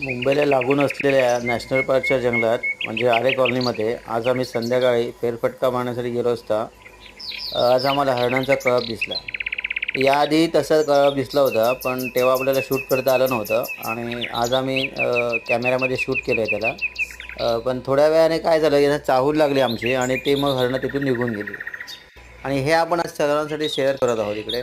मुंबईला लागून असलेल्या नॅशनल पार्कच्या जंगलात म्हणजे आरे कॉलनीमध्ये आज आम्ही संध्याकाळी फेरफटका मारण्यासाठी गेलो असता आज आम्हाला हरणांचा कळप दिसला. याआधी तसा कळप दिसला होता पण तेव्हा आपल्याला शूट करता आलं नव्हतं आणि आज आम्ही कॅमेऱ्यामध्ये शूट केलं आहे त्याला पण थोड्या वेळाने काय झालं यांना चाहूल लागली आमची आणि ते मग हरणं तिथून निघून गेली. आणि हे आपण आज सगळ्यांसाठी शेअर करत आहोत इकडे.